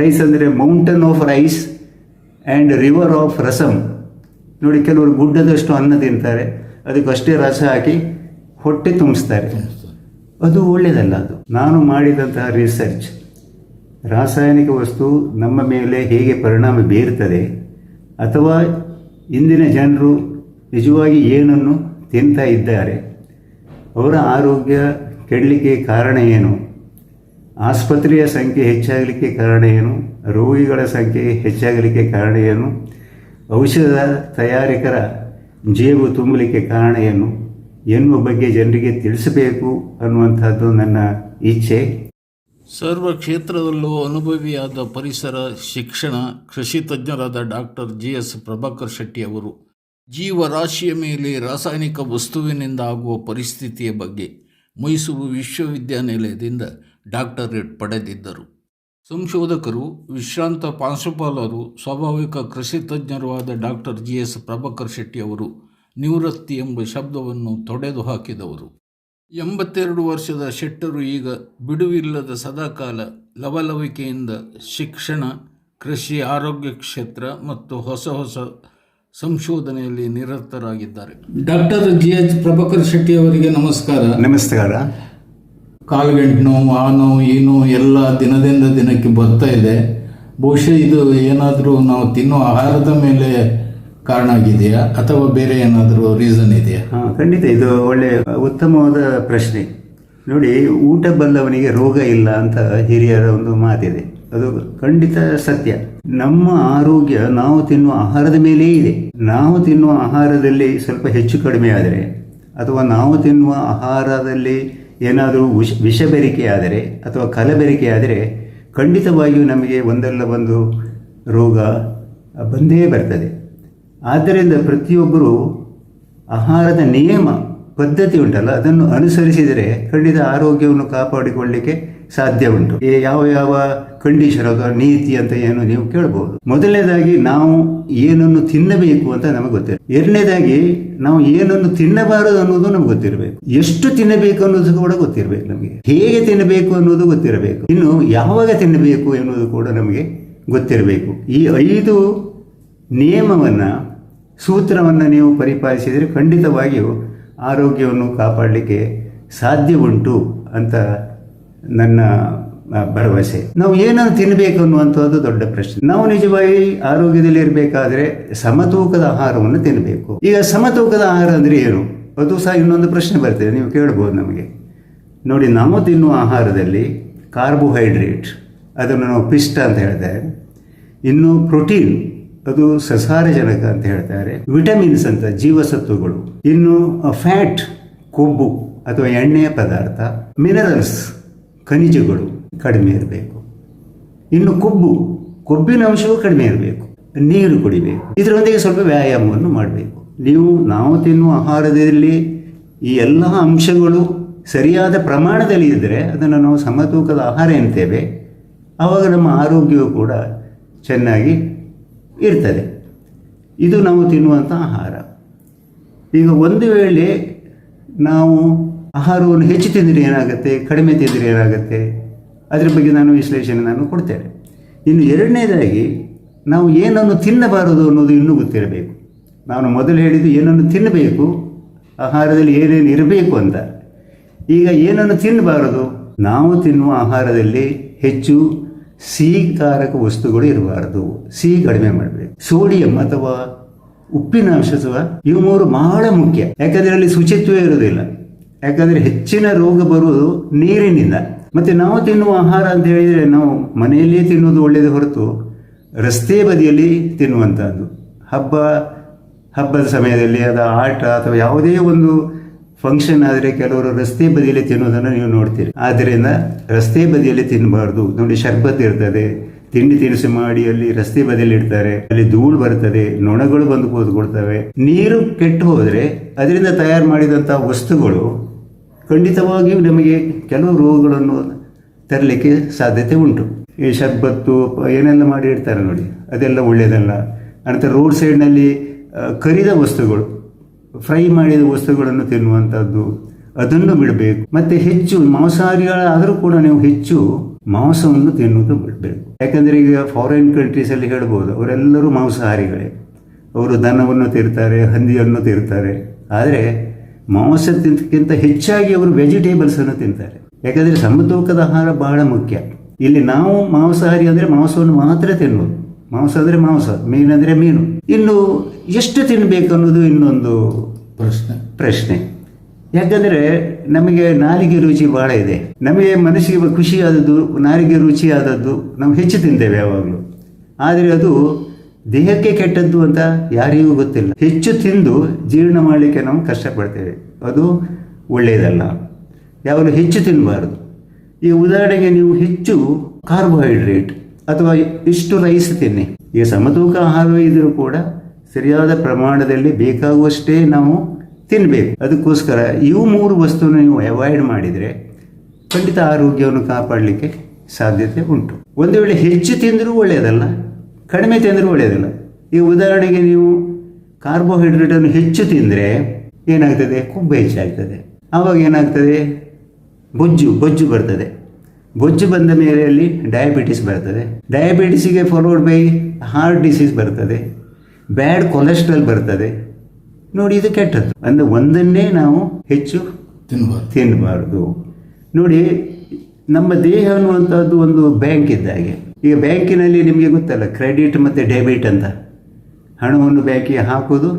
Rice ಅಂದರೆ mountain of rice and river of rasam ನೋಡಿ, ಕೆಲವರು ಗುಡ್ಡದಷ್ಟು ಅನ್ನ ತಿಂತಾರೆ, ಅದಕ್ಕೆ ಅಷ್ಟೇ ರಸ ಹಾಕಿ ಹೊಟ್ಟೆ ತುಂಬಿಸ್ತಾರೆ. ಅದು ಒಳ್ಳೆಯದಲ್ಲ ಅದು. ನಾನು ಮಾಡಿದಂತಹ ರಿಸರ್ಚ್ ರಾಸಾಯನಿಕ ವಸ್ತು ನಮ್ಮ ಮೇಲೆ ಹೇಗೆ ಪರಿಣಾಮ ಬೀರ್ತದೆ, ಅಥವಾ ಇಂದಿನ ಜನರು ನಿಜವಾಗಿ ಏನನ್ನು ತಿಂತಾ ಇದ್ದಾರೆ, ಅವರ ಆರೋಗ್ಯ ಕೆಡಲಿಕ್ಕೆ ಕಾರಣ ಏನು? ಆಸ್ಪತ್ರೆಯ ಸಂಖ್ಯೆ ಹೆಚ್ಚಾಗಲಿಕ್ಕೆ ಕಾರಣ ಏನು? ರೋಗಿಗಳ ಸಂಖ್ಯೆ ಹೆಚ್ಚಾಗಲಿಕ್ಕೆ ಕಾರಣ ಏನು? ಔಷಧ ತಯಾರಿಕರ ಜೇಬು ತುಂಬಲಿಕ್ಕೆ ಕಾರಣ ಏನು? ಎನ್ನುವ ಬಗ್ಗೆ ಜನರಿಗೆ ತಿಳಿಸಬೇಕು ಅನ್ನುವಂಥದ್ದು ನನ್ನ ಇಚ್ಛೆ. ಸರ್ವ ಕ್ಷೇತ್ರದಲ್ಲೂ ಅನುಭವಿಯಾದ ಪರಿಸರ, ಶಿಕ್ಷಣ, ಕೃಷಿ ತಜ್ಞರಾದ doctor G S Prabhakar Shetty ಅವರು, ಜೀವರಾಶಿಯ ಮೇಲೆ ರಾಸಾಯನಿಕ ವಸ್ತುವಿನಿಂದ ಆಗುವ ಪರಿಸ್ಥಿತಿಯ ಬಗ್ಗೆ ಮೈಸೂರು ವಿಶ್ವವಿದ್ಯಾನಿಲಯದಿಂದ ಡಾಕ್ಟರೇಟ್ ಪಡೆದಿದ್ದರು. ಸಂಶೋಧಕರು, ವಿಶ್ರಾಂತ ಪಾಂಶುಪಾಲರು ಸ್ವಾಭಾವಿಕ ಕೃಷಿ ತಜ್ಞರೂ ಆದ doctor G. S. Prabhakar Shetty ಅವರು ನಿವೃತ್ತಿ ಎಂಬ ಶಬ್ದವನ್ನು ತೊಡೆದು ಹಾಕಿದವರು. ಎಂಬತ್ತೆರಡು ವರ್ಷದ ಶೆಟ್ಟರು ಈಗ ಬಿಡುವಿಲ್ಲದ ಸದಾಕಾಲ ಲವಲವಿಕೆಯಿಂದ ಶಿಕ್ಷಣ, ಕೃಷಿ, ಆರೋಗ್ಯ ಕ್ಷೇತ್ರ ಮತ್ತು ಹೊಸ ಹೊಸ ಸಂಶೋಧನೆಯಲ್ಲಿ ನಿರತರಾಗಿದ್ದಾರೆ. Doctor G. H. Prabhakar Shetty ಅವರಿಗೆ ನಮಸ್ಕಾರ. ನಮಸ್ಕಾರ. ಕಾಲ್ಗಂಟು ನೋವು ಆ ನೋವು ಈ ನೋವು ಎಲ್ಲ ದಿನದಿಂದ ದಿನಕ್ಕೆ ಬರ್ತಾ ಇದೆ. ಬಹುಶಃ ಇದು ಏನಾದರೂ ನಾವು ತಿನ್ನೋ ಆಹಾರದ ಮೇಲೆ ಕಾರಣ ಆಗಿದೆಯಾ? ಅಥವಾ ಬೇರೆ ಏನಾದರೂ ರೀಸನ್ ಇದೆಯಾ? ಹಾಂ, ಖಂಡಿತ ಇದು ಒಳ್ಳೆ ಉತ್ತಮವಾದ ಪ್ರಶ್ನೆ. ನೋಡಿ, ಊಟ ಬಂದವನಿಗೆ ರೋಗ ಇಲ್ಲ ಅಂತ ಹಿರಿಯರ ಒಂದು ಮಾತಿದೆ. ಅದು ಖಂಡಿತ ಸತ್ಯ. ನಮ್ಮ ಆರೋಗ್ಯ ನಾವು ತಿನ್ನುವ ಆಹಾರದ ಮೇಲೇ ಇದೆ. ನಾವು ತಿನ್ನುವ ಆಹಾರದಲ್ಲಿ ಸ್ವಲ್ಪ ಹೆಚ್ಚು ಕಡಿಮೆ ಆದರೆ, ಅಥವಾ ನಾವು ತಿನ್ನುವ ಆಹಾರದಲ್ಲಿ ಏನಾದರೂ ವಿಷ ವಿಷಬೆರಿಕೆಯಾದರೆ ಅಥವಾ ಕಲಬೆರಿಕೆ ಆದರೆ ಖಂಡಿತವಾಗಿಯೂ ನಮಗೆ ಒಂದಲ್ಲ ಒಂದು ರೋಗ ಬಂದೇ ಬರ್ತದೆ. ಆದ್ದರಿಂದ ಪ್ರತಿಯೊಬ್ಬರು ಆಹಾರದ ನಿಯಮ, ಪದ್ಧತಿ ಉಂಟಲ್ಲ, ಅದನ್ನು ಅನುಸರಿಸಿದರೆ ಖಂಡಿತ ಆರೋಗ್ಯವನ್ನು ಕಾಪಾಡಿಕೊಳ್ಳಿಕ್ಕೆ ಸಾಧ್ಯ ಉಂಟು. ಯಾವ ಯಾವ ಕಂಡೀಷನ್ ಅಥವಾ ನೀತಿ ಅಂತ ಏನು ನೀವು ಕೇಳಬಹುದು ಮೊದಲನೇದಾಗಿ ನಾವು ಏನನ್ನು ತಿನ್ನಬೇಕು ಅಂತ ನಮಗೆ ಗೊತ್ತಿರ ಎರಡನೇದಾಗಿ ನಾವು ಏನನ್ನು ತಿನ್ನಬಾರದು ಅನ್ನೋದು ನಮ್ಗೆ ಗೊತ್ತಿರಬೇಕು. ಎಷ್ಟು ತಿನ್ನಬೇಕು ಅನ್ನೋದು ಕೂಡ ಗೊತ್ತಿರಬೇಕು ನಮಗೆ. ಹೇಗೆ ತಿನ್ನಬೇಕು ಅನ್ನೋದು ಗೊತ್ತಿರಬೇಕು. ಇನ್ನು ಯಾವಾಗ ತಿನ್ನಬೇಕು ಎನ್ನುವುದು ಕೂಡ ನಮಗೆ ಗೊತ್ತಿರಬೇಕು. ಈ ಐದು ನಿಯಮವನ್ನು, ಸೂತ್ರವನ್ನು ನೀವು ಪರಿಪಾಲಿಸಿದರೆ ಖಂಡಿತವಾಗಿಯೂ ಆರೋಗ್ಯವನ್ನು ಕಾಪಾಡಲಿಕ್ಕೆ ಸಾಧ್ಯ ಉಂಟು ಅಂತ ನನ್ನ ಭರವಸೆ. ನಾವು ಏನನ್ನು ತಿನ್ನಬೇಕು ಅನ್ನುವಂಥದ್ದು ದೊಡ್ಡ ಪ್ರಶ್ನೆ. ನಾವು ನಿಜವಾಗಿ ಆರೋಗ್ಯದಲ್ಲಿ ಇರಬೇಕಾದ್ರೆ ಸಮತೂಕದ ಆಹಾರವನ್ನು ತಿನ್ನಬೇಕು ಈಗ ಸಮತೂಕದ ಆಹಾರ ಅಂದರೆ ಏನು? ಅದು ಸಹ ಇನ್ನೊಂದು ಪ್ರಶ್ನೆ ಬರ್ತದೆ, ನೀವು ಕೇಳ್ಬೋದು ನಮಗೆ. ನೋಡಿ, ನಾವು ತಿನ್ನುವ ಆಹಾರದಲ್ಲಿ ಕಾರ್ಬೋಹೈಡ್ರೇಟ್, ಅದನ್ನು ನಾವು ಪಿಷ್ಟ ಅಂತ ಹೇಳ್ತಾರೆ. ಇನ್ನು ಪ್ರೋಟೀನ್, ಅದು ಸಸಾರಜನಕ ಅಂತ ಹೇಳ್ತಾರೆ. ವಿಟಮಿನ್ಸ್ ಅಂತ, ಜೀವಸತ್ವಗಳು. ಇನ್ನು ಫ್ಯಾಟ್, ಕೊಬ್ಬು ಅಥವಾ ಎಣ್ಣೆಯ ಪದಾರ್ಥ, ಮಿನರಲ್ಸ್ ಖನಿಜಗಳು ಕಡಿಮೆ ಇರಬೇಕು. ಇನ್ನು ಕೊಬ್ಬು, ಕೊಬ್ಬಿನ ಅಂಶವೂ ಕಡಿಮೆ ಇರಬೇಕು. ನೀರು ಕುಡಿಬೇಕು. ಇದರೊಂದಿಗೆ ಸ್ವಲ್ಪ ವ್ಯಾಯಾಮವನ್ನು ಮಾಡಬೇಕು. ನೀವು ನಾವು ತಿನ್ನುವ ಆಹಾರದಲ್ಲಿ ಈ ಎಲ್ಲ ಅಂಶಗಳು ಸರಿಯಾದ ಪ್ರಮಾಣದಲ್ಲಿ ಇದ್ದರೆ ಅದನ್ನು ನಾವು ಸಮತೂಕದ ಆಹಾರ ಎಂತೇವೆ ಆವಾಗ ನಮ್ಮ ಆರೋಗ್ಯವು ಕೂಡ ಚೆನ್ನಾಗಿ ಇರ್ತದೆ. ಇದು ನಾವು ತಿನ್ನುವಂಥ ಆಹಾರ. ಈಗ ಒಂದು ವೇಳೆ ನಾವು ಆಹಾರವನ್ನು ಹೆಚ್ಚು ತಿಂದರೆ ಏನಾಗುತ್ತೆ? ಕಡಿಮೆ ತಿಂದರೆ ಏನಾಗುತ್ತೆ? ಅದರ ಬಗ್ಗೆ ನಾನು ವಿಶ್ಲೇಷಣೆ ನಾನು ಕೊಡ್ತೇನೆ. ಇನ್ನು ಎರಡನೇದಾಗಿ, ನಾವು ಏನನ್ನು ತಿನ್ನಬಾರದು ಅನ್ನೋದು ಇನ್ನೂ ಗೊತ್ತಿರಬೇಕು. ನಾನು ಮೊದಲು ಹೇಳಿದ್ದು ಏನನ್ನು ತಿನ್ನಬೇಕು? ಆಹಾರದಲ್ಲಿ ಏನೇನು ಇರಬೇಕು ಅಂತ. ಈಗ ಏನನ್ನು ತಿನ್ನಬಾರದು? ನಾವು ತಿನ್ನುವ ಆಹಾರದಲ್ಲಿ ಹೆಚ್ಚು ಸಿಹಿಕಾರಕ ವಸ್ತುಗಳು ಇರಬಾರದು. ಸಿಹಿ ಕಡಿಮೆ ಮಾಡಬೇಕು. ಸೋಡಿಯಂ ಅಥವಾ ಉಪ್ಪಿನ ಅಂಶ ಇವು ಮೂರು ಬಹಳ ಮುಖ್ಯ. ಯಾಕಂದ್ರೆ ಅಲ್ಲಿ ಶುಚಿತ್ವ ಇರುವುದಿಲ್ಲ. ಯಾಕಂದ್ರೆ ಹೆಚ್ಚಿನ ರೋಗ ಬರುವುದು ನೀರಿನಿಂದ. ಮತ್ತೆ ನಾವು ತಿನ್ನುವ ಆಹಾರ ಅಂತ ಹೇಳಿದರೆ ನಾವು ಮನೆಯಲ್ಲಿಯೇ ತಿನ್ನುವುದು ಒಳ್ಳೆಯದು ಹೊರತು ರಸ್ತೆ ಬದಿಯಲ್ಲಿ ತಿನ್ನುವಂಥದ್ದು ಹಬ್ಬ, ಹಬ್ಬದ ಸಮಯದಲ್ಲಿ ಅದ ಆಟ ಅಥವಾ ಯಾವುದೇ ಒಂದು ಫಂಕ್ಷನ್ ಆದರೆ ಕೆಲವರು ರಸ್ತೆ ಬದಿಯಲ್ಲಿ ತಿನ್ನುವುದನ್ನು ನೀವು ನೋಡ್ತೀರಿ. ಆದ್ದರಿಂದ ರಸ್ತೆ ಬದಿಯಲ್ಲಿ ತಿನ್ನಬಾರ್ದು. ನೋಡಿ, ಶರ್ಬತ್ ಇರ್ತದೆ. ತಿಂಡಿ ತಿನಿಸು ಮಾಡಿ ಅಲ್ಲಿ ರಸ್ತೆ ಬದಿಯಲ್ಲಿ ಇಡ್ತಾರೆ. ಅಲ್ಲಿ ಧೂಳು ಬರ್ತದೆ. ನೊಣಗಳು ಬಂದು ಕೂತ್ಕೊಡ್ತವೆ ನೀರು ಕೆಟ್ಟು ಹೋದರೆ ಅದರಿಂದ ತಯಾರು ಮಾಡಿದಂಥ ವಸ್ತುಗಳು ಖಂಡಿತವಾಗಿಯೂ ನಮಗೆ ಕೆಲವು ರೋಗಗಳನ್ನು ತರಲಿಕ್ಕೆ ಸಾಧ್ಯತೆ ಉಂಟು. ಈ ಶರ್ಬತ್ತು, ಏನೆಲ್ಲ ಮಾಡಿ ಇಡ್ತಾರೆ ನೋಡಿ, ಅದೆಲ್ಲ ಒಳ್ಳೆಯದಲ್ಲ ಅನಂತರ ರೋಡ್ ಸೈಡ್ನಲ್ಲಿ ಕರಿದ ವಸ್ತುಗಳು ಫ್ರೈ ಮಾಡಿದ ವಸ್ತುಗಳನ್ನು ತಿನ್ನುವಂಥದ್ದು ಅದನ್ನು ಬಿಡಬೇಕು. ಮತ್ತೆ ಹೆಚ್ಚು ಮಾಂಸಾಹಾರಿಗಳಾದರೂ ಕೂಡ ನೀವು ಹೆಚ್ಚು ಮಾಂಸವನ್ನು ತಿನ್ನುವುದು ಬಿಡಬೇಕು. ಯಾಕಂದರೆ ಈಗ ಫಾರಿನ್ ಕಂಟ್ರೀಸಲ್ಲಿ ಹೇಳ್ಬೋದು, ಅವರೆಲ್ಲರೂ ಮಾಂಸಾಹಾರಿಗಳೇ. ಅವರು ದನವನ್ನು ತಿರ್ತಾರೆ ಹಂದಿಯನ್ನು ತಿರ್ತಾರೆ ಆದರೆ ಮಾಂಸ ತಿಂತಕ್ಕಿಂತ ಹೆಚ್ಚಾಗಿ ಅವರು ವೆಜಿಟೇಬಲ್ಸನ್ನು ತಿಂತಾರೆ. ಯಾಕಂದರೆ ಸಮತೂಕದ ಆಹಾರ ಬಹಳ ಮುಖ್ಯ. ಇಲ್ಲಿ ನಾವು ಮಾಂಸಾಹಾರಿ ಅಂದರೆ ಮಾಂಸವನ್ನು ಮಾತ್ರ ತಿನ್ನೋದು ಮಾಂಸ ಅಂದರೆ ಮಾಂಸ ಮೀನಂದರೆ ಮೀನು. ಇನ್ನು ಎಷ್ಟು ತಿನ್ನಬೇಕು ಅನ್ನೋದು ಇನ್ನೊಂದು ಪ್ರಶ್ನೆ. ಪ್ರಶ್ನೆ. ಯಾಕಂದರೆ ನಮಗೆ ನಾಲಿಗೆ ರುಚಿ ಬಹಳ ಇದೆ. ನಮಗೆ ಮನಸ್ಸಿಗೆ ಖುಷಿಯಾದದ್ದು ನಾಲಿಗೆ ರುಚಿಯಾದದ್ದು ನಾವು ಹೆಚ್ಚು ತಿಂತೇವೆ ಯಾವಾಗಲೂ. ಆದರೆ ಅದು ದೇಹಕ್ಕೆ ಕೆಟ್ಟದ್ದು ಅಂತ ಯಾರಿಗೂ ಗೊತ್ತಿಲ್ಲ. ಹೆಚ್ಚು ತಿಂದು ಜೀರ್ಣ ಮಾಡಲಿಕ್ಕೆ ನಾವು ಕಷ್ಟಪಡ್ತೇವೆ. ಅದು ಒಳ್ಳೆಯದಲ್ಲ ಯಾವಾಗಲೂ ಹೆಚ್ಚು ತಿನ್ನಬಾರ್ದು ಈ ಉದಾಹರಣೆಗೆ ನೀವು ಹೆಚ್ಚು ಕಾರ್ಬೋಹೈಡ್ರೇಟ್ ಅಥವಾ ಇಷ್ಟು ರೈಸ್ ತಿನ್ನಿ. ಈಗ ಸಮತೂಕ ಆಹಾರ ಇದ್ದರೂ ಕೂಡ ಸರಿಯಾದ ಪ್ರಮಾಣದಲ್ಲಿ ಬೇಕಾಗುವಷ್ಟೇ ನಾವು ತಿನ್ನಬೇಕು ಅದಕ್ಕೋಸ್ಕರ ಇವು ಮೂರು ವಸ್ತುವನ್ನು ನೀವು ಅವಾಯ್ಡ್ ಮಾಡಿದರೆ ಖಂಡಿತ ಆರೋಗ್ಯವನ್ನು ಕಾಪಾಡಲಿಕ್ಕೆ ಸಾಧ್ಯತೆ ಉಂಟು. ಒಂದು ವೇಳೆ ಹೆಚ್ಚು ತಿಂದರೂ ಒಳ್ಳೆಯದಲ್ಲ ಕಡಿಮೆ ತಿಂದರೂ ಒಳ್ಳೆಯದಿಲ್ಲ ಈ ಉದಾಹರಣೆಗೆ ನೀವು ಕಾರ್ಬೋಹೈಡ್ರೇಟನ್ನು ಹೆಚ್ಚು ತಿಂದರೆ ಏನಾಗ್ತದೆ? ಕೊಬ್ಬು ಹೆಚ್ಚಾಗ್ತದೆ ಆವಾಗ ಏನಾಗ್ತದೆ? ಬೊಜ್ಜು ಬೊಜ್ಜು ಬರ್ತದೆ. ಬೊಜ್ಜು ಬಂದ ಮೇಲೆ ಅಲ್ಲಿ ಡಯಾಬಿಟಿಸ್ ಬರ್ತದೆ. ಡಯಾಬಿಟಿಸಿಗೆ ಫಾಲೋಡ್ ಬೈ ಹಾರ್ಟ್ ಡಿಸೀಸ್ ಬರ್ತದೆ. ಬ್ಯಾಡ್ ಕೊಲೆಸ್ಟ್ರಾಲ್ ಬರ್ತದೆ. ನೋಡಿ ಇದು ಕೆಟ್ಟದ್ದು. ಅಂದರೆ ಒಂದನ್ನೇ ನಾವು ಹೆಚ್ಚು ತಿನ್ನಬಾರ್ದು ತಿನ್ನಬಾರ್ದು ನೋಡಿ ನಮ್ಮ ದೇಹ ಅನ್ನುವಂಥದ್ದು ಒಂದು ಬ್ಯಾಂಕ್ ಇದ್ದ ಹಾಗೆ. ಈಗ ಬ್ಯಾಂಕಿನಲ್ಲಿ ನಿಮಗೆ ಗೊತ್ತಲ್ಲ, ಕ್ರೆಡಿಟ್ ಮತ್ತು ಡೆಬಿಟ್ ಅಂತ. ಹಣವನ್ನು ಬ್ಯಾಂಕಿಗೆ ಹಾಕೋದು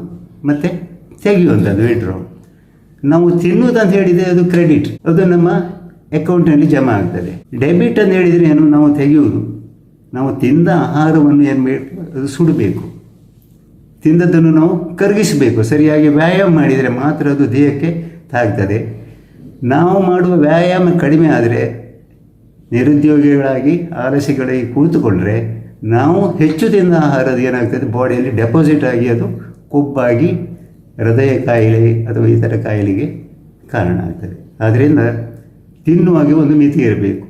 ಮತ್ತು ತೆಗೆಯುವಂಥದ್ದು ವಿಡ್ರಾ ನಾವು ತಿನ್ನುವುದಂತ ಹೇಳಿದರೆ ಅದು ಕ್ರೆಡಿಟ್. ಅದು ನಮ್ಮ ಅಕೌಂಟ್ನಲ್ಲಿ ಜಮಾ ಆಗ್ತದೆ. ಡೆಬಿಟ್ ಅಂತ ಹೇಳಿದರೆ ಏನು? ನಾವು ತೆಗೆಯುವುದು. ನಾವು ತಿಂದ ಆಹಾರವನ್ನು ಏನು ಅದು ಸುಡಬೇಕು. ತಿಂದದ್ದನ್ನು ನಾವು ಕರಗಿಸಬೇಕು. ಸರಿಯಾಗಿ ವ್ಯಾಯಾಮ ಮಾಡಿದರೆ ಮಾತ್ರ ಅದು ದೇಹಕ್ಕೆ ತಾಗ್ತದೆ. ನಾವು ಮಾಡುವ ವ್ಯಾಯಾಮ ಕಡಿಮೆ ಆದರೆ ನಿರುದ್ಯೋಗಿಗಳಾಗಿ ಆಲಸಿಗಳಾಗಿ ಕೂತುಕೊಂಡ್ರೆ ನಾವು ಹೆಚ್ಚು ತಿಂದ ಆಹಾರದ ಏನಾಗ್ತದೆ? ಬಾಡಿಯಲ್ಲಿ ಡೆಪಾಸಿಟ್ ಆಗಿ ಅದು ಕೊಬ್ಬಾಗಿ ಹೃದಯ ಕಾಯಿಲೆ ಅಥವಾ ಇತರ ಕಾಯಿಲೆಗೆ ಕಾರಣ ಆಗ್ತದೆ. ಆದ್ದರಿಂದ ತಿನ್ನುವಾಗೆ ಒಂದು ಮಿತಿ ಇರಬೇಕು.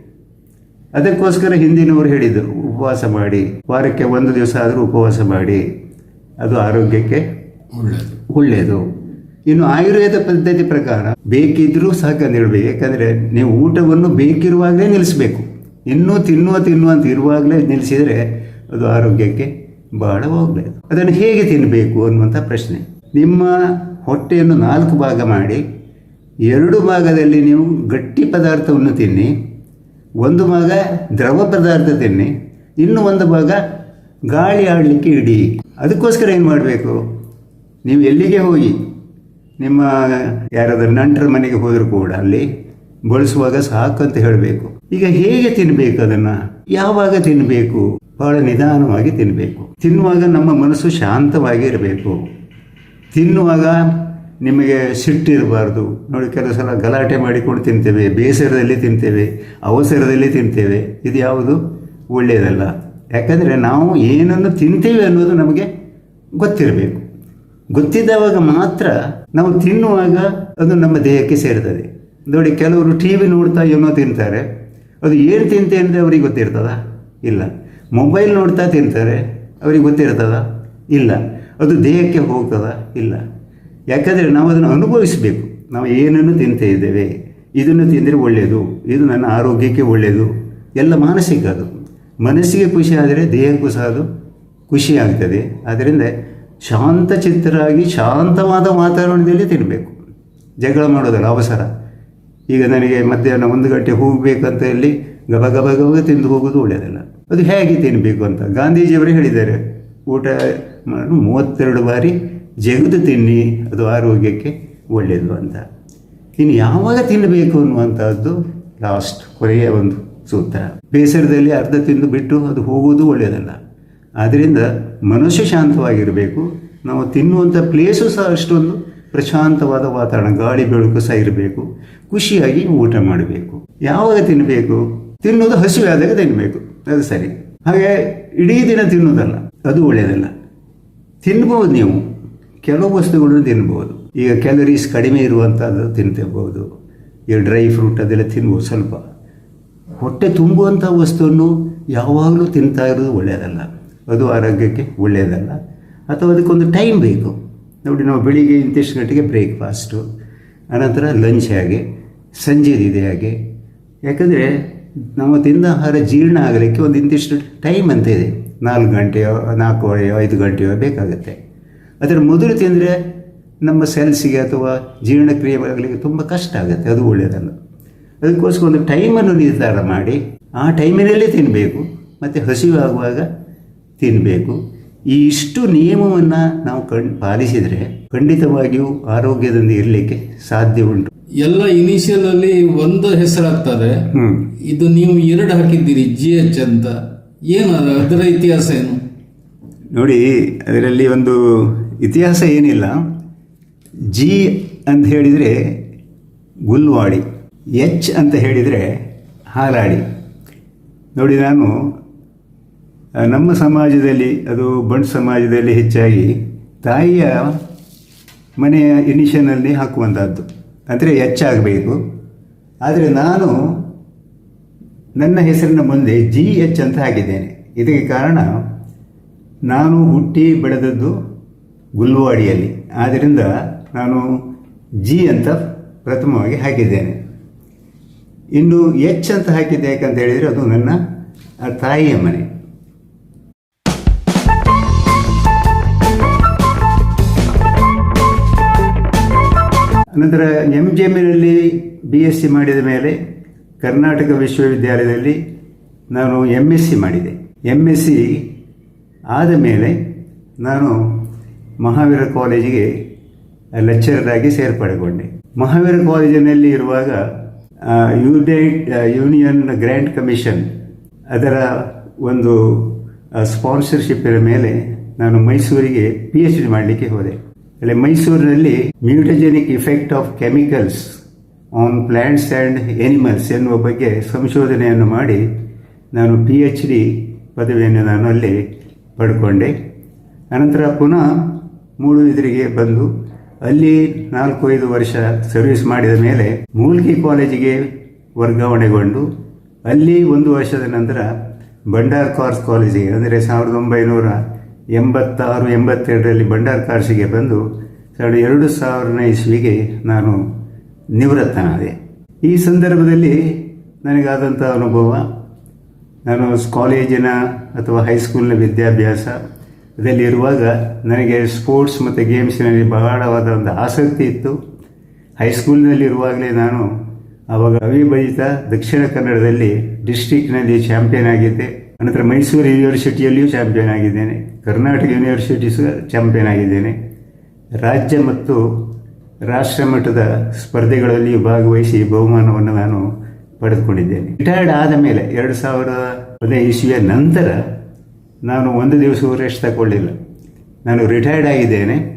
ಅದಕ್ಕೋಸ್ಕರ ಹಿಂದಿನವರು ಹೇಳಿದರು ಉಪವಾಸ ಮಾಡಿ ವಾರಕ್ಕೆ ಒಂದು ದಿವಸ ಆದರೂ ಉಪವಾಸ ಮಾಡಿ ಅದು ಆರೋಗ್ಯಕ್ಕೆ ಒಳ್ಳೆಯದು. ಒಳ್ಳೆಯದು. ಇನ್ನು ಆಯುರ್ವೇದ ಪದ್ಧತಿ ಪ್ರಕಾರ ಬೇಕಿದ್ರೂ ಸಾಕಂದಿಡ್ಬೇಕು ಯಾಕಂದರೆ ನೀವು ಊಟವನ್ನು ಬೇಕಿರುವಾಗಲೇ ನಿಲ್ಲಿಸಬೇಕು. ಇನ್ನೂ ತಿನ್ನುವ ತಿನ್ನುವ ಅಂತ ಇರುವಾಗಲೇ ನಿಲ್ಲಿಸಿದರೆ ಅದು ಆರೋಗ್ಯಕ್ಕೆ ಬಹಳ ಹೋಗಬೇಕು ಅದನ್ನು ಹೇಗೆ ತಿನ್ನಬೇಕು ಅನ್ನುವಂಥ ಪ್ರಶ್ನೆ. ನಿಮ್ಮ ಹೊಟ್ಟೆಯನ್ನು ನಾಲ್ಕು ಭಾಗ ಮಾಡಿ, ಎರಡು ಭಾಗದಲ್ಲಿ ನೀವು ಗಟ್ಟಿ ಪದಾರ್ಥವನ್ನು ತಿನ್ನಿ, ಒಂದು ಭಾಗ ದ್ರವ ಪದಾರ್ಥ ತಿನ್ನಿ, ಇನ್ನು ಒಂದು ಭಾಗ ಗಾಳಿ ಆಡಲಿಕ್ಕೆ ಇಡಿ. ಅದಕ್ಕೋಸ್ಕರ ಏನು ಮಾಡಬೇಕು? ನೀವು ಎಲ್ಲಿಗೆ ಹೋಗಿ? ನಿಮ್ಮ ಯಾರಾದರೂ ನಂಟರ ಮನೆಗೆ ಹೋದರೂ ಕೂಡ ಅಲ್ಲಿ ಬಳಸುವಾಗ ಸಾಕು ಅಂತ ಹೇಳಬೇಕು. ಈಗ ಹೇಗೆ ತಿನ್ನಬೇಕು ಅದನ್ನು? ಯಾವಾಗ ತಿನ್ನಬೇಕು ಬಹಳ ನಿಧಾನವಾಗಿ ತಿನ್ನಬೇಕು ತಿನ್ನುವಾಗ ನಮ್ಮ ಮನಸ್ಸು ಶಾಂತವಾಗಿ ಇರಬೇಕು. ತಿನ್ನುವಾಗ ನಿಮಗೆ ಸಿಟ್ಟಿರಬಾರ್ದು ನೋಡಿ, ಕೆಲವು ಸಲ ಗಲಾಟೆ ಮಾಡಿಕೊಂಡು ತಿಂತೇವೆ, ಬೇಸರದಲ್ಲಿ ತಿಂತೇವೆ, ಅವಸರದಲ್ಲಿ ತಿಂತೇವೆ. ಇದು ಯಾವುದು? ಒಳ್ಳೆಯದಲ್ಲ. ಯಾಕಂದರೆ ನಾವು ಏನನ್ನು ತಿಂತೇವೆ ಅನ್ನೋದು ನಮಗೆ ಗೊತ್ತಿರಬೇಕು. ಗೊತ್ತಿದ್ದವಾಗ ಮಾತ್ರ ನಾವು ತಿನ್ನುವಾಗ ಅದು ನಮ್ಮ ದೇಹಕ್ಕೆ ಸೇರ್ತದೆ. ನೋಡಿ, ಕೆಲವರು ಟಿ ವಿ ನೋಡ್ತಾ ಏನೋ ತಿಂತಾರೆ. ಅದು ಏನು ತಿಂತೆ ಅಂದರೆ ಅವ್ರಿಗೆ ಗೊತ್ತಿರ್ತದ? ಇಲ್ಲ. ಮೊಬೈಲ್ ನೋಡ್ತಾ ತಿಂತಾರೆ, ಅವ್ರಿಗೆ ಗೊತ್ತಿರ್ತದ? ಇಲ್ಲ. ಅದು ದೇಹಕ್ಕೆ ಹೋಗ್ತದ? ಇಲ್ಲ. ಯಾಕಂದರೆ ನಾವು ಅದನ್ನು ಅನುಭವಿಸಬೇಕು. ನಾವು ಏನನ್ನು ತಿಂತಾ ಇದ್ದೇವೆ? ಇದನ್ನು ತಿಂದರೆ ಒಳ್ಳೆಯದು ಇದು ನನ್ನ ಆರೋಗ್ಯಕ್ಕೆ ಒಳ್ಳೆಯದು ಎಲ್ಲ ಮಾನಸಿಕ ಅದು. ಮನಸ್ಸಿಗೆ ಖುಷಿ ಆದರೆ ದೇಹಕ್ಕೂ ಸಹ ಅದು ಖುಷಿ ಆಗ್ತದೆ. ಆದ್ದರಿಂದ ಶಾಂತ ಚಿತ್ತರಾಗಿ ಶಾಂತವಾದ ವಾತಾವರಣದಲ್ಲಿ ತಿನ್ನಬೇಕು ಜಗಳ ಮಾಡೋದಲ್ಲ ಅವಸರ. ಈಗ ನನಗೆ ಮಧ್ಯಾಹ್ನ ಒಂದು ಗಂಟೆ ಹೋಗಬೇಕಂತ ಹೇಳಿ ಗಬ ಗಬ ಗಬ ತಿಂದು ಹೋಗೋದು ಒಳ್ಳೆಯದಲ್ಲ. ಅದು ಹೇಗೆ ತಿನ್ನಬೇಕು ಅಂತ ಗಾಂಧೀಜಿಯವರು ಹೇಳಿದ್ದಾರೆ. ಊಟ ಮೂವತ್ತೆರಡು ಬಾರಿ ಜಗದು ತಿನ್ನಿ, ಅದು ಆರೋಗ್ಯಕ್ಕೆ ಒಳ್ಳೆಯದು ಅಂತ. ಇನ್ನು ಯಾವಾಗ ತಿನ್ನಬೇಕು ಅನ್ನುವಂಥದ್ದು ಲಾಸ್ಟ್ ಕೊನೆಯ ಒಂದು ಸೂತ್ರ. ಬೇಸರದಲ್ಲಿ ಅರ್ಧ ತಿಂದು ಬಿಟ್ಟು ಅದು ಹೋಗುವುದು ಒಳ್ಳೆಯದಲ್ಲ. ಆದ್ದರಿಂದ ಮನುಷ್ಯ ಶಾಂತವಾಗಿರಬೇಕು. ನಾವು ತಿನ್ನುವಂಥ ಪ್ಲೇಸು ಸಹ ಅಷ್ಟೊಂದು ಪ್ರಶಾಂತವಾದ ವಾತಾವರಣ, ಗಾಳಿ ಬೆಳಕು ಸಹ ಇರಬೇಕು. ಖುಷಿಯಾಗಿ ಊಟ ಮಾಡಬೇಕು. ಯಾವಾಗ ತಿನ್ನಬೇಕು ತಿನ್ನೋದು ಹಸಿವೆ ಆದಾಗ ತಿನ್ನಬೇಕು ಅದು ಸರಿ. ಹಾಗೆ ಇಡೀ ದಿನ ತಿನ್ನೋದಲ್ಲ ಅದು ಒಳ್ಳೆಯದಲ್ಲ. ತಿನ್ಬೋದು ನೀವು. ಕೆಲವು ವಸ್ತುಗಳನ್ನು ತಿನ್ಬೋದು. ಈಗ ಕ್ಯಾಲರೀಸ್ ಕಡಿಮೆ ಇರುವಂಥದ್ದು ತಿಂತಿರ್ಬೋದು. ಈಗ ಡ್ರೈ ಫ್ರೂಟ್ ಅದೆಲ್ಲ ತಿನ್ಬೋದು ಸ್ವಲ್ಪ. ಹೊಟ್ಟೆ ತುಂಬುವಂಥ ವಸ್ತುವನ್ನು ಯಾವಾಗಲೂ ತಿಂತಾ ಇರೋದು ಒಳ್ಳೆಯದಲ್ಲ. ಅದು ಆರೋಗ್ಯಕ್ಕೆ ಒಳ್ಳೆಯದಲ್ಲ. ಅಥವಾ ಅದಕ್ಕೊಂದು ಟೈಮ್ ಬೇಕು. ನೋಡಿ, ನಾವು ಬೆಳಿಗ್ಗೆ ಇಂತಿಷ್ಟು ಗಂಟೆಗೆ ಬ್ರೇಕ್ಫಾಸ್ಟು ಅನಂತರ ಲಂಚ್ ಹಾಗೆ ಸಂಜೆದಿದೆ ಹಾಗೆ. ಯಾಕಂದರೆ ನಾವು ತಿಂದ ಆಹಾರ ಜೀರ್ಣ ಆಗಲಿಕ್ಕೆ ಒಂದು ಇಂತಿಷ್ಟು ಟೈಮ್ ಅಂತ ಇದೆ. ನಾಲ್ಕು ಗಂಟೆಯೋ, ನಾಲ್ಕುವರೆಯೋ, ಐದು ಗಂಟೆಯೋ ಬೇಕಾಗುತ್ತೆ. ಅದರ ಮೊದಲು ತಿಂದರೆ ನಮ್ಮ ಸೆಲ್ಸಿಗೆ ಅಥವಾ ಜೀರ್ಣಕ್ರಿಯೆ ಆಗಲಿಕ್ಕೆ ತುಂಬ ಕಷ್ಟ ಆಗುತ್ತೆ. ಅದು ಒಳ್ಳೆಯದಲ್ಲ. ಅದಕ್ಕೋಸ್ಕರ ಒಂದು ಟೈಮನ್ನು ನಿರ್ಧಾರ ಮಾಡಿ, ಆ ಟೈಮಿನಲ್ಲೇ ತಿನ್ನಬೇಕು ಮತ್ತು ಹಸಿವು ಆಗುವಾಗ ತಿನ್ನಬೇಕು ಈ ಇಷ್ಟು ನಿಯಮವನ್ನು ನಾವು ಕಣ್ ಪಾಲಿಸಿದರೆ ಖಂಡಿತವಾಗಿಯೂ ಆರೋಗ್ಯದಿಂದ ಇರಲಿಕ್ಕೆ ಸಾಧ್ಯ ಉಂಟು. ಎಲ್ಲ ಇನಿಷಿಯಲ್ ಅಲ್ಲಿ ಒಂದು ಹೆಸರಾಗ್ತದೆ. ಇದು ನೀವು ಎರಡು ಹಾಕಿದ್ದೀರಿ ಜಿ ಎಚ್ ಅಂತ. ಏನು ಅದು? ಅದರ ಇತಿಹಾಸ ಏನು? ನೋಡಿ ಅದರಲ್ಲಿ ಒಂದು ಇತಿಹಾಸ ಏನಿಲ್ಲ. ಜಿ ಅಂತ ಹೇಳಿದರೆ ಗುಲ್ವಾಡಿ ಎಚ್ ಅಂತ ಹೇಳಿದರೆ ಹಾಲಾಡಿ. ನೋಡಿ ನಾನು ನಮ್ಮ ಸಮಾಜದಲ್ಲಿ, ಅದು ಬಂಡ್ ಸಮಾಜದಲ್ಲಿ ಹೆಚ್ಚಾಗಿ ತಾಯಿಯ ಮನೆಯ ಇನಿಷನಲ್ಲಿ ಹಾಕುವಂಥದ್ದು ಅಂದರೆ ಹೆಚ್ಚಾಗಬೇಕು. ಆದರೆ ನಾನು ನನ್ನ ಹೆಸರಿನ ಮುಂದೆ ಜಿ ಎಚ್ ಅಂತ ಹಾಕಿದ್ದೇನೆ. ಇದಕ್ಕೆ ಕಾರಣ ನಾನು ಹುಟ್ಟಿ ಬೆಳೆದದ್ದು ಗುಲ್ವಾಡಿಯಲ್ಲಿ. ಆದ್ದರಿಂದ ನಾನು ಜಿ ಅಂತ ಪ್ರಥಮವಾಗಿ ಹಾಕಿದ್ದೇನೆ. ಇನ್ನು ಎಚ್ ಅಂತ ಹಾಕಿದ್ದೆ ಯಾಕಂತ ಹೇಳಿದರೆ ಅದು ನನ್ನ ತಾಯಿಯ ಮನೆ. ನಂತರ ಎಂ ಜಿ ಎಮ್ಮಿನಲ್ಲಿ ಬಿ ಎಸ್ ಸಿ ಮಾಡಿದ ಮೇಲೆ ಕರ್ನಾಟಕ ವಿಶ್ವವಿದ್ಯಾಲಯದಲ್ಲಿ ನಾನು ಎಂ ಎಸ್ ಸಿ ಮಾಡಿದೆ. ಎಂ ಎಸ್ ಸಿ ಆದ ಮೇಲೆ ನಾನು ಮಹಾವೀರ ಕಾಲೇಜಿಗೆ ಲೆಕ್ಚರರ್ ಆಗಿ ಸೇರ್ಪಡೆಗೊಂಡೆ. ಮಹಾವೀರ ಕಾಲೇಜಿನಲ್ಲಿ ಇರುವಾಗ ಯುನೈಟ್ ಯೂನಿಯನ್ ಗ್ರ್ಯಾಂಡ್ ಕಮಿಷನ್ ಅದರ ಒಂದು ಸ್ಪಾನ್ಸರ್ಶಿಪ್ಪಿನ ಮೇಲೆ ನಾನು ಮೈಸೂರಿಗೆ ಪಿ ಎಚ್ ಡಿ ಮಾಡಲಿಕ್ಕೆ ಹೋದೆ. ಮೈಸೂರಿನಲ್ಲಿ mutagenic effect of chemicals on plants and animals ಎನ್ನುವ ಬಗ್ಗೆ ಸಂಶೋಧನೆಯನ್ನು ಮಾಡಿ ನಾನು ಪಿ ಎಚ್ ಡಿ ಪದವಿಯನ್ನು ನಾನು ಅಲ್ಲಿ ಪಡ್ಕೊಂಡೆ. ಅನಂತರ ಪುನಃ ಮೂಡುಬಿದಿರೆಗೆ ಬಂದು ಅಲ್ಲಿ ನಾಲ್ಕು ಐದು ವರ್ಷ ಸರ್ವಿಸ್ ಮಾಡಿದ ಮೇಲೆ ಮೂಲ್ಕಿ ಕಾಲೇಜಿಗೆ ವರ್ಗಾವಣೆಗೊಂಡು ಅಲ್ಲಿ ಒಂದು ವರ್ಷದ ನಂತರ ಭಂಡಾರ್ ಕಾರ್ಸ್ ಕಾಲೇಜಿಗೆ ಅಂದರೆ ಸಾವಿರದ ಒಂಬೈನೂರ ಎಂಬತ್ತಾರು, ಎಂಬತ್ತೆರಡರಲ್ಲಿ ಭಂಡಾರ್ ಕಾರ್ಸಿಗೆ ಬಂದು ಸಾವಿರದ ಎರಡು ಸಾವಿರನೇ ಇಸ್ವಿಗೆ ನಾನು ನಿವೃತ್ತನಾದೆ. ಈ ಸಂದರ್ಭದಲ್ಲಿ ನನಗಾದಂಥ ಅನುಭವ, ನಾನು ಕಾಲೇಜಿನ ಅಥವಾ ಹೈಸ್ಕೂಲಿನ ವಿದ್ಯಾಭ್ಯಾಸ ಅದರಲ್ಲಿರುವಾಗ ನನಗೆ ಸ್ಪೋರ್ಟ್ಸ್ ಮತ್ತು ಗೇಮ್ಸ್ನಲ್ಲಿ ಬಹಳವಾದ ಒಂದು ಆಸಕ್ತಿ ಇತ್ತು. ಹೈಸ್ಕೂಲ್ನಲ್ಲಿರುವಾಗಲೇ ನಾನು ಆವಾಗ ಅವಿಭಜಿತ ದಕ್ಷಿಣ ಕನ್ನಡದಲ್ಲಿ ಡಿಸ್ಟಿಕ್ನಲ್ಲಿ ಚಾಂಪಿಯನ್ ಆಗಿದ್ದೆ. ಅನಂತರ ಮೈಸೂರು ಯೂನಿವರ್ಸಿಟಿಯಲ್ಲಿಯೂ ಚಾಂಪಿಯನ್ ಆಗಿದ್ದೇನೆ. ಕರ್ನಾಟಕ ಯೂನಿವರ್ಸಿಟಿ ಸಹ ಚಾಂಪಿಯನ್ ಆಗಿದ್ದೇನೆ. ರಾಜ್ಯ ಮತ್ತು ರಾಷ್ಟ್ರ ಮಟ್ಟದ ಸ್ಪರ್ಧೆಗಳಲ್ಲಿಯೂ ಭಾಗವಹಿಸಿ ಬಹುಮಾನವನ್ನು ನಾನು ಪಡೆದುಕೊಂಡಿದ್ದೇನೆ. ರಿಟೈರ್ಡ್ ಆದ ಮೇಲೆ ಎರಡು ಸಾವಿರದ ಹದಿನೈದು ಇಸ್ವಿಯ ನಂತರ ನಾನು ಒಂದು ದಿವಸವೂ ರೆಸ್ಟ್ ತಗೊಳ್ಳಿಲ್ಲ. ನಾನು ರಿಟೈರ್ಡ್ ಆಗಿದ್ದೇನೆ.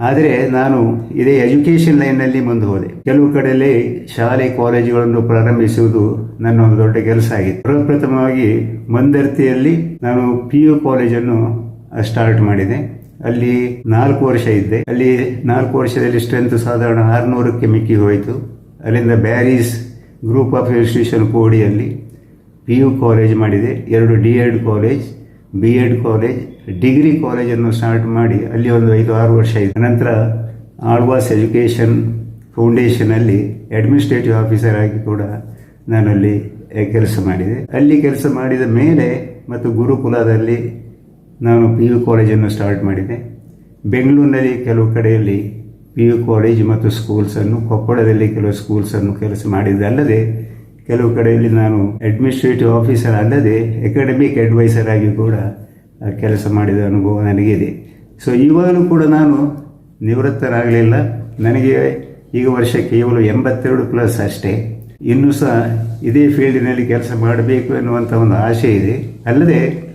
ಆದರೆ ನಾನು ಇದೇ ಎಜುಕೇಷನ್ ಲೈನ್ನಲ್ಲಿ ಮುಂದೆ ಹೋದೆ. ಕೆಲವು ಕಡೆಯಲ್ಲಿ ಶಾಲೆ ಕಾಲೇಜುಗಳನ್ನು ಪ್ರಾರಂಭಿಸುವುದು ನನ್ನ ಒಂದು ದೊಡ್ಡ ಕೆಲಸ ಆಗಿತ್ತು. ಪ್ರಪ್ರಥಮವಾಗಿ ಮಂದರ್ತಿಯಲ್ಲಿ ನಾನು ಪಿ ಯು ಕಾಲೇಜನ್ನು ಸ್ಟಾರ್ಟ್ ಮಾಡಿದೆ. ಅಲ್ಲಿ ನಾಲ್ಕು ವರ್ಷ ಇದ್ದೆ. ಅಲ್ಲಿ ನಾಲ್ಕು ವರ್ಷದಲ್ಲಿ ಸ್ಟ್ರೆಂತ್ ಸಾಧಾರಣ ಆರುನೂರಕ್ಕೆ ಮಿಕ್ಕಿ ಹೋಯಿತು. ಅಲ್ಲಿಂದ ಬ್ಯಾರೀಸ್ ಗ್ರೂಪ್ ಆಫ್ ಇನ್ಸ್ಟಿಟ್ಯೂಷನ್ ಕೋಡಿಯಲ್ಲಿ ಪಿ ಯು ಕಾಲೇಜ್ ಮಾಡಿದೆ. ಎರಡು D Ed college B Ed college degree ಕಾಲೇಜನ್ನು ಸ್ಟಾರ್ಟ್ ಮಾಡಿ ಅಲ್ಲಿ ಒಂದು ಐದು ಆರು ವರ್ಷ ಇದ್ದ ನಂತರ ಆಳ್ವಾಸ್ ಎಜುಕೇಷನ್ ಫೌಂಡೇಶನಲ್ಲಿ ಅಡ್ಮಿನಿಸ್ಟ್ರೇಟಿವ್ ಆಫೀಸರ್ ಆಗಿ ಕೂಡ ನಾನಲ್ಲಿ ಕೆಲಸ ಮಾಡಿದೆ. ಅಲ್ಲಿ ಕೆಲಸ ಮಾಡಿದ ಮೇಲೆ ಮತ್ತು ಗುರುಕುಲದಲ್ಲಿ ನಾನು ಪಿ ಯು ಕಾಲೇಜನ್ನು ಸ್ಟಾರ್ಟ್ ಮಾಡಿದೆ. ಬೆಂಗಳೂರಿನಲ್ಲಿ ಕೆಲವು ಕಡೆಯಲ್ಲಿ ಪಿ ಯು ಕಾಲೇಜ್ ಮತ್ತು ಸ್ಕೂಲ್ಸನ್ನು ಕೊಪ್ಪಳದಲ್ಲಿ ಕೆಲವು ಸ್ಕೂಲ್ಸನ್ನು ಕೆಲಸ ಮಾಡಿದ್ದಲ್ಲದೆ ಕೆಲವು ಕಡೆಯಲ್ಲಿ ನಾನು ಅಡ್ಮಿನಿಸ್ಟ್ರೇಟಿವ್ ಆಫೀಸರ್ ಅಲ್ಲದೆ ಅಕಾಡೆಮಿಕ್ ಅಡ್ವೈಸರ್ ಆಗಿ ಕೂಡ ಕೆಲಸ ಮಾಡಿದ ಅನುಭವ ನನಗಿದೆ. ಸೊ ಇವಾಗಲೂ ಕೂಡ ನಾನು ನಿವೃತ್ತರಾಗಲಿಲ್ಲ ನನಗೆ ಈಗ ವರ್ಷ ಕೇವಲ ಎಂಬತ್ತೆರಡು ಪ್ಲಸ್ ಅಷ್ಟೇ. ಇನ್ನೂ ಸಹ ಇದೇ ಫೀಲ್ಡಿನಲ್ಲಿ ಕೆಲಸ ಮಾಡಬೇಕು ಎನ್ನುವಂಥ ಒಂದು ಆಸೆ ಇದೆ. ಅಲ್ಲದೆ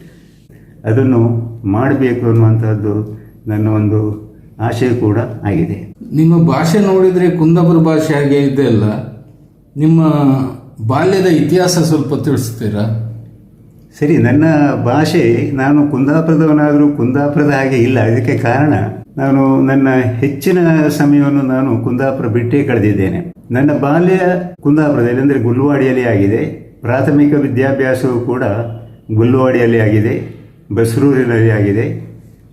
ಅದನ್ನು ಮಾಡಬೇಕು ಅನ್ನುವಂಥದ್ದು ನನ್ನ ಒಂದು ಆಶೆ ಕೂಡ ಆಗಿದೆ. ನಿಮ್ಮ ಭಾಷೆ ನೋಡಿದರೆ ಕುಂದಾಪುರ ಭಾಷೆ ಹಾಗೆ ಇದೆ ಅಲ್ಲ? ನಿಮ್ಮ ಬಾಲ್ಯದ ಇತಿಹಾಸ ಸ್ವಲ್ಪ ತಿಳಿಸ್ತೀರಾ? ಸರಿ, ನನ್ನ ಭಾಷೆ, ನಾನು ಕುಂದಾಪುರದವನಾದರೂ ಕುಂದಾಪುರದ ಹಾಗೆ ಇಲ್ಲ. ಇದಕ್ಕೆ ಕಾರಣ, ನಾನು ನನ್ನ ಹೆಚ್ಚಿನ ಸಮಯವನ್ನು ನಾನು ಕುಂದಾಪುರ ಬಿಟ್ಟೇ ಕಳೆದಿದ್ದೇನೆ. ನನ್ನ ಬಾಲ್ಯ ಕುಂದಾಪುರದಲ್ಲಿ ಅಂದರೆ ಗುಲ್ವಾಡಿಯಲ್ಲಿ ಆಗಿದೆ. ಪ್ರಾಥಮಿಕ ವಿದ್ಯಾಭ್ಯಾಸವು ಕೂಡ ಗುಲ್ವಾಡಿಯಲ್ಲಿ ಆಗಿದೆ. ಬಸರೂರಿನಲ್ಲಿ ಆಗಿದೆ.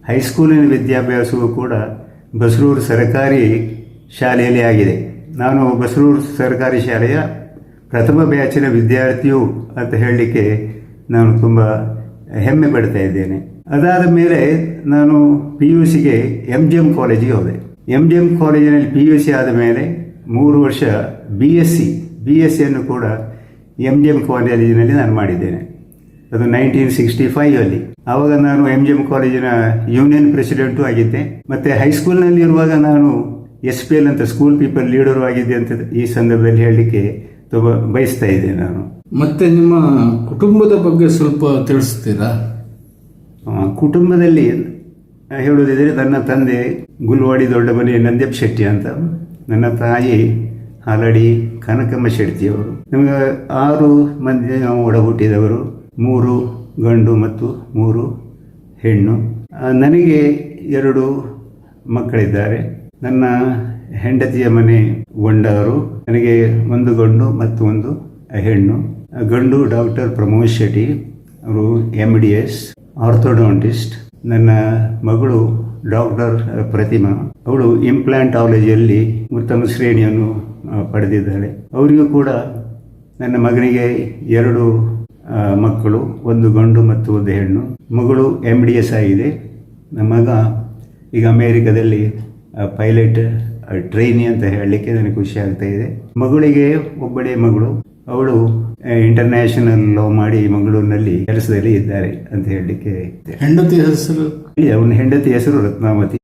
ಹೈಸ್ಕೂಲಿನ ವಿದ್ಯಾಭ್ಯಾಸವು ಕೂಡ ಬಸರೂರು ಸರ್ಕಾರಿ ಶಾಲೆಯಲ್ಲಿ ಆಗಿದೆ. ನಾನು ಬಸರೂರು ಸರ್ಕಾರಿ ಶಾಲೆಯ ಪ್ರಥಮ ಬ್ಯಾಚಿನ ವಿದ್ಯಾರ್ಥಿಯು ಅಂತ ಹೇಳಲಿಕ್ಕೆ ನಾನು ತುಂಬ ಹೆಮ್ಮೆ ಪಡ್ತಾ ಇದ್ದೇನೆ. ಅದಾದ ಮೇಲೆ ನಾನು ಪಿ ಯು ಸಿಗೆ ಎಂ ಜಿ ಎಂ ಕಾಲೇಜಿಗೆ ಹೋದೆ. ಎಂ ಜಿ ಎಂ ಕಾಲೇಜಿನಲ್ಲಿ ಪಿ ಯು ಸಿ ಆದ ಮೇಲೆ ಮೂರು ವರ್ಷ B S C B S ಸಿಯನ್ನು ಕೂಡ ಎಂ ಜಿ ಎಂ ಕಾಲೇಜಿನಲ್ಲಿ ನಾನು ಮಾಡಿದ್ದೇನೆ. ಅದು ನೈನ್ಟೀನ್ ಸಿಕ್ಸ್ಟಿ ಫೈವ್ ಅಲ್ಲಿ. ಆವಾಗ ನಾನು ಎಂ ಜಿ ಎಂ ಕಾಲೇಜಿನ ಯೂನಿಯನ್ ಪ್ರೆಸಿಡೆಂಟು ಆಗಿದ್ದೆ. ಮತ್ತೆ ಹೈಸ್ಕೂಲ್ನಲ್ಲಿ ಇರುವಾಗ ನಾನು ಎಸ್ ಪಿ ಎಲ್ ಅಂತ ಸ್ಕೂಲ್ ಪೀಪಲ್ ಲೀಡರು ಆಗಿದ್ದೆ ಅಂತ ಈ ಸಂದರ್ಭದಲ್ಲಿ ಹೇಳಲಿಕ್ಕೆ ತುಂಬ ಬಯಸ್ತಾ ಇದ್ದೆ ನಾನು. ಮತ್ತೆ ನಿಮ್ಮ ಕುಟುಂಬದ ಬಗ್ಗೆ ಸ್ವಲ್ಪ ತಿಳಿಸ್ತೀರಾ? ಕುಟುಂಬದಲ್ಲಿ ಹೇಳುವುದಿದ್ರೆ ನನ್ನ ತಂದೆ ಗುಲ್ವಾಡಿ ದೊಡ್ಡ ಮನೆ ನಂದ್ಯಪ್ ಶೆಟ್ಟಿ ಅಂತ. ನನ್ನ ತಾಯಿ ಹಾಲಡಿ ಕನಕಮ್ಮ ಶೆಟ್ಟಿಯವರು. ನಮಗೆ ಆರು ಮಂದಿ ನಾವು ಒಡಹುಟ್ಟಿದವರು. ಮೂರು ಗಂಡು ಮತ್ತು ಮೂರು ಹೆಣ್ಣು. ನನಗೆ ಎರಡು ಮಕ್ಕಳಿದ್ದಾರೆ. ನನ್ನ ಹೆಂಡತಿಯ ಮನೆ ಗೊಂಡವರು ನನಗೆ ಒಂದು ಗಂಡು ಮತ್ತು ಒಂದು ಹೆಣ್ಣು. ಗಂಡು ಡಾಕ್ಟರ್ ಪ್ರಮೋದ್ ಶೆಟ್ಟಿ, ಅವರು ಎಂ ಡಿ ಎಸ್ ಆರ್ಥೋಡಾಂಟಿಸ್ಟ್. ನನ್ನ ಮಗಳು ಡಾಕ್ಟರ್ ಪ್ರತಿಮಾ. ಅವಳು ಇಂಪ್ಲಾಂಟಾಲಜಿಯಲ್ಲಿ ಉತ್ತಮ ಶ್ರೇಣಿಯನ್ನು ಪಡೆದಿದ್ದಾಳೆ. ಅವರಿಗೂ ಕೂಡ ನನ್ನ ಮಗನಿಗೆ ಎರಡು ಮಕ್ಕಳು, ಒಂದು ಗಂಡು ಮತ್ತು ಒಂದು ಹೆಣ್ಣು. ಮಗಳು ಎಂ ಡಿ ಎಸ್ ಆಗಿದೆ. ನಮ್ಮ ಮಗ ಈಗ ಅಮೇರಿಕದಲ್ಲಿ ಪೈಲಟ್ ಟ್ರೈನಿ ಅಂತ ಹೇಳಲಿಕ್ಕೆ ನನಗೆ ಖುಷಿ ಆಗ್ತಾ ಇದೆ. ಮಗಳಿಗೆ ಒಬ್ಬಳೇ ಮಗಳು. ಅವಳು ಇಂಟರ್ನ್ಯಾಷನಲ್ ಲೋ ಮಾಡಿ ಮಂಗಳೂರಿನಲ್ಲಿ ಕೆಲಸದಲ್ಲಿ ಇದ್ದಾರೆ ಅಂತ ಹೇಳಲಿಕ್ಕೆ ಹೆಂಡತಿ ಹೆಸರು? ಅವನ ಹೆಂಡತಿ ಹೆಸರು ರತ್ನಾವತಿ.